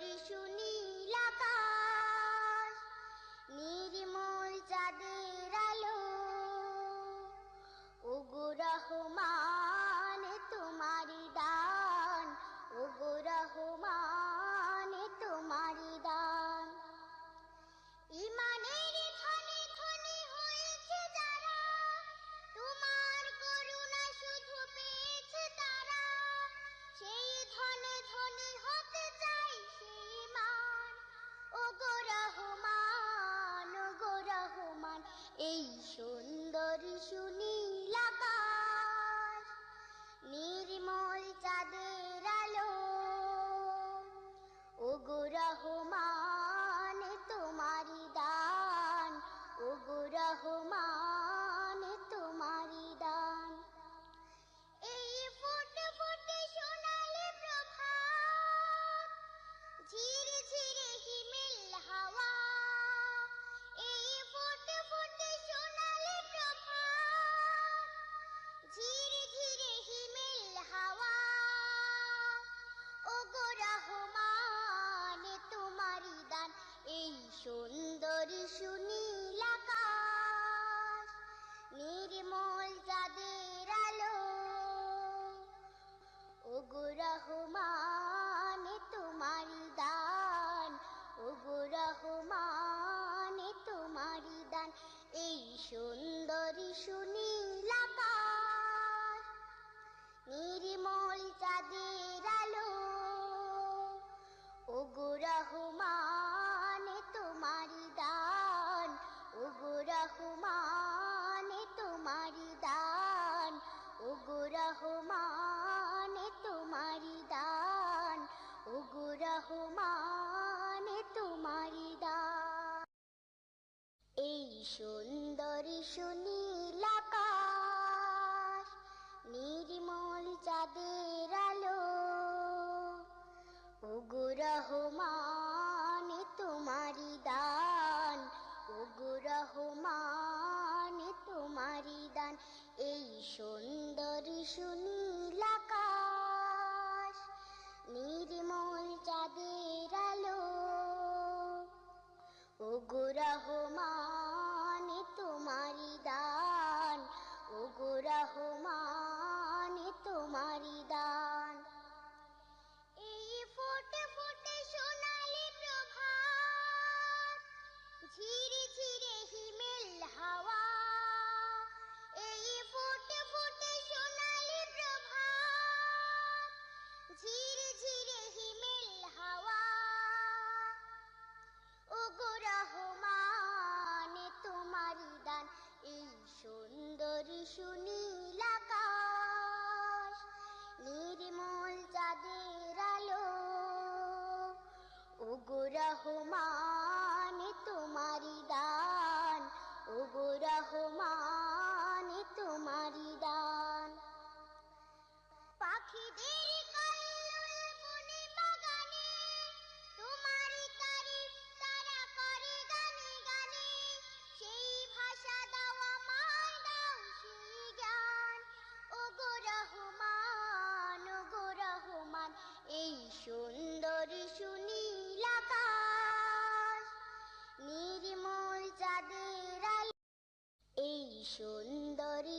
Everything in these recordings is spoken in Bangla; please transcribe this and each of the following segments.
পরিশুনি हो माँ সুনীল আকাশ নির্মল চাঁদের আলো উগুরহমা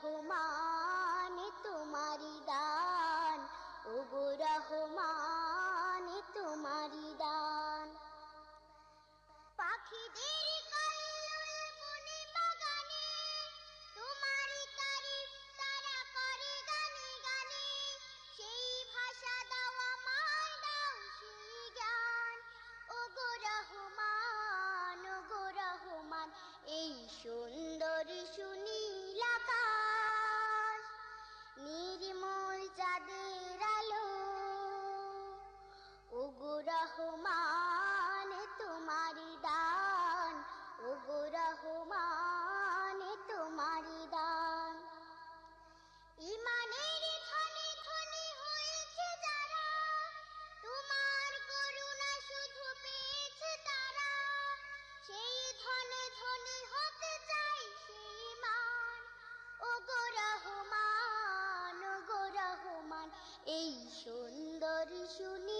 红帽 এই সুন্দর শুনি